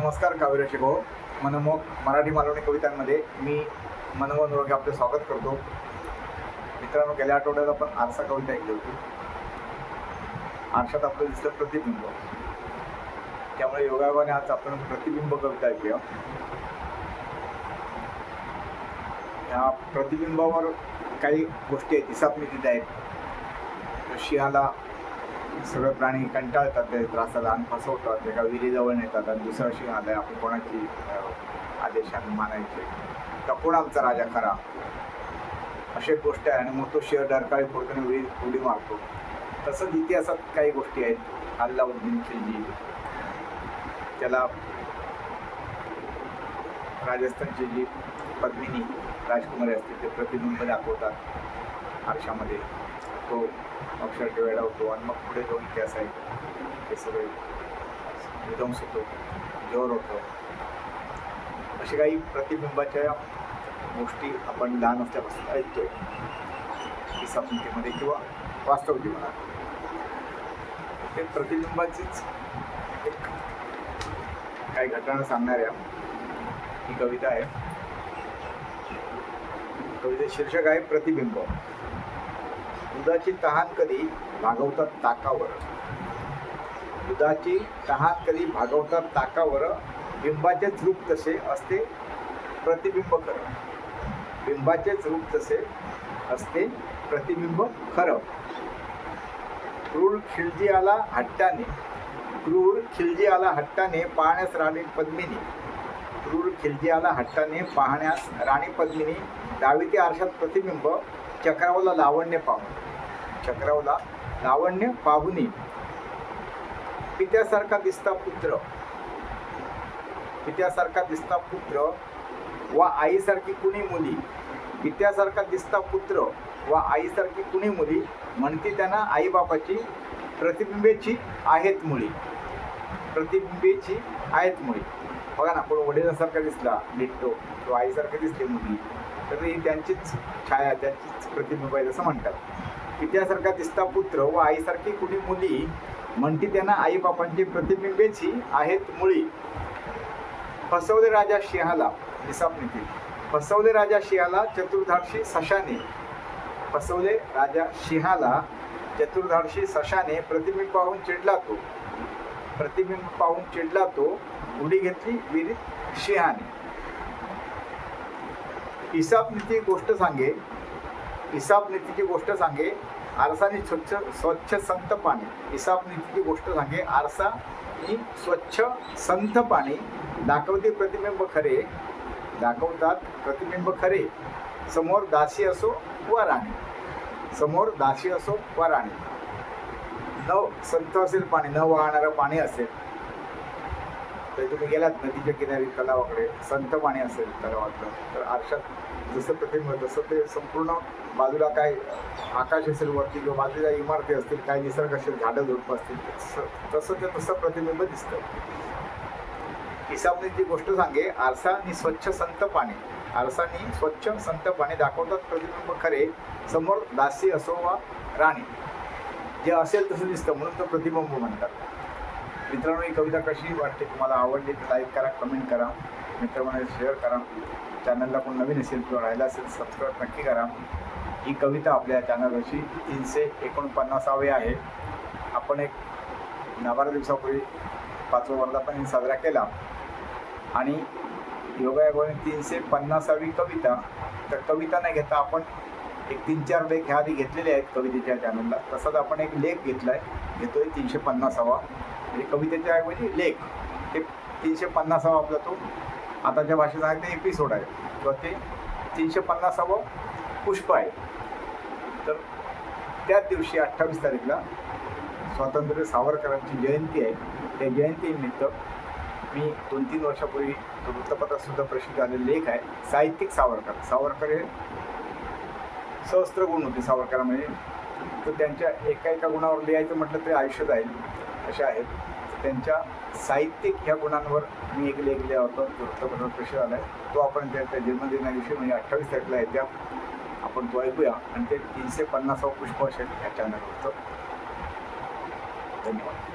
नमस्कार काव्य शिको मनमोहक मराठी मालवणी कवितांमध्ये मी मनमोहन रोगे आपले स्वागत करतो. मित्रांनो गेल्या आठवड्यात आपण आरसा कविता ऐकली होती. आरशात आपलं दिसलं प्रतिबिंब. त्यामुळे योगायोगाने आज आपण प्रतिबिंब कविता ऐकूया. या प्रतिबिंबावर काही गोष्टी आहेत इसापनीतीत आहेत. शिहाला सगळे प्राणी कंटाळतात ते त्रासाला आणि फसवतात एका विहिरीजवळ नेतात आणि दुसरा शिव आलाय आपण कोणाची आदेशाने मानायचे. तर कोण आमचा राजा खरा? अशी एक गोष्ट आहे आणि मग तो शिव डरकाळी फोडताना उडी उडी मारतो. तसंच इतिहासात काही गोष्टी आहेत. अल्लाउद्दीन खिलजी. त्याला राजस्थानची जी पद्मिनी राजकुमारी असते ते प्रतिबिंब दाखवतात आरशामध्ये. तो अक्षर होतो आणि मग पुढे जाऊन इतिहास आहे ते सगळे विध्वंस होतो जोर होतो. असे काही प्रतिबिंबाच्या गोष्टी आपण लहान असल्यापासून ऐकतोय. की समजुतीमध्ये किंवा वास्तव जीवनात. ते प्रतिबिंबाचीच एक काही घटना सांगणाऱ्या ही कविता आहे. कविते शीर्षक आहे प्रतिबिंब. दुधाची तहान कधी भागवतात ताकावर? दुधाची तहान कधी भागवतात ताकावर? बिंबाचेच रूप तसे असते? प्रतिबिंब खरं. बिंबाचेच रूप तसे असते? प्रतिबिंब खरं. क्रूर खिलजी आला हट्टाने. क्रूर खिलजी आला हट्टाने पाहण्यास राणी पद्मिनी. क्रूर खिलजी आला हट्टाने पाहण्यास राणी पद्मिनी. डावी ते आरशात प्रतिबिंब चक्रावला लावण्य पाहून. चक्रावला लावण्य पाहुणी. पित्यासारखा दिसता पुत्र. पित्यासारखा दिसता पुत्र वा आईसारखी कुणी मुली? पित्यासारखा दिसता पुत्र वा आईसारखी कुणी मुली? म्हणती त्यांना आईबापाची प्रतिबिंबेची आहेत मुली प्रतिबिंबेची आहेत मुली बघा ना कोण वडिलांसारखा दिसला निट्टो तो आईसारखी दिसली मुली तर ही त्यांचीच छाया त्यांचीच प्रतिबिंब आहे असं म्हणतात. पित्यासारखा दिसता पुत्र व आईसारखी कुणी मुली म्हणती त्यांना आई बापांची प्रतिबिंबेची आहेत मुळी. फसवले राजा सिंहाला निसापनीतील फसवले राजा सिंहाला चतुर्धार्शी सशाने. फसवले राजा सिंहाला चतुर्धार्शी सशाने प्रतिबिंब पाहून चिडला तो. प्रतिबिंब पाहून चिडला तो उडी घेतली विहिरीत सिंहाने इसापनीती गोष्ट सांगे हिसाब नीतीची गोष्ट सांगे आरसानी स्वच्छ स्वच्छ संत पाणी. हिसाब नीतीची गोष्ट सांगे आरसा ही स्वच्छ संत पाणी. दाखवते प्रतिबिंब खरे दाखवतात प्रतिबिंब खरे. समोर दासी असो वा राणी. समोर दासी असो वा राणी. न संत असेल पाणी न वाहणारं पाणी असेल. तर तुम्ही गेलात नदीच्या किनारी तलावाकडे संत पाणी असेल तलावातलं तर आरशात जसं प्रतिबिंब तसं ते संपूर्ण बाजूला काय आकाश असेल वरती किंवा बाजूला इमारती असतील काय निसर्ग असेल झाडं झुडपं असतील तसं ते तसं प्रतिबिंब दिसतं. जी गोष्ट सांगे आरसानी स्वच्छ संत पाणी. आरसानी स्वच्छ संत पाणी दाखवतात प्रतिबिंब खरे. समोर दासी असो वा राणी. जे असेल तसं दिसतं म्हणून तो प्रतिबिंब म्हणतात. मित्रांनो ही कविता कशी वाटते तुम्हाला? आवडली तर लाईक करा कमेंट करा. मित्रांनो शेअर करा. चॅनलला कोण नवीन असेल किंवा राहिला असेल सबस्क्राईब नक्की करा. ही कविता आपल्या चॅनलवरची तीनशे एकोणपन्नासावी आहे. आपण एक दहा बारा दिवसापूर्वी पाचवा वर्धापन साजरा केला. आणि योगायोगाने तीनशे पन्नासावी कविता. तर कविता नाही घेता आपण एक तीन चार लेख ह्या आधी घेतलेले आहेत कवितेच्या चॅनलला तसंच आपण एक लेख घेतला आहे घेतोय तीनशे पन्नासावा. म्हणजे कवितेच्या ऐवजी लेख. ते तीनशे पन्नासावा आपला तो आताच्या भाषेत आहे ते एपिसोड आहे. किंवा ते तीनशे पन्नासावं पुष्प आहे. तर त्याच दिवशी अठ्ठावीस तारीखला स्वातंत्र्य सावरकरांची जयंती आहे. त्या जयंतीनिमित्त मी दोन तीन वर्षापूर्वी वृत्तपत्रातसुद्धा प्रसिद्ध झालेला लेख आहे साहित्यिक सावरकर. सावरकर हे सहस्त्र गुण होते सावरकरांमध्ये. तर त्यांच्या एका एका गुणावर लिहायचं म्हटलं तरी आयुष्य जाईल. अशा आहेत त्यांच्या साहित्यिक ह्या गुणांवर मी एक लेख लिहा होता वृत्तपत्र वृत्तपत्रात आला आहे तो आपण त्या त्या जन्मदिनाविषयी म्हणजे अठ्ठावीस तारखेला आहे त्या आपण तो ऐकूया. आणि ते तीनशे पन्नासावं पुष्प असेल ह्या चॅनलवरचं धन्यवाद.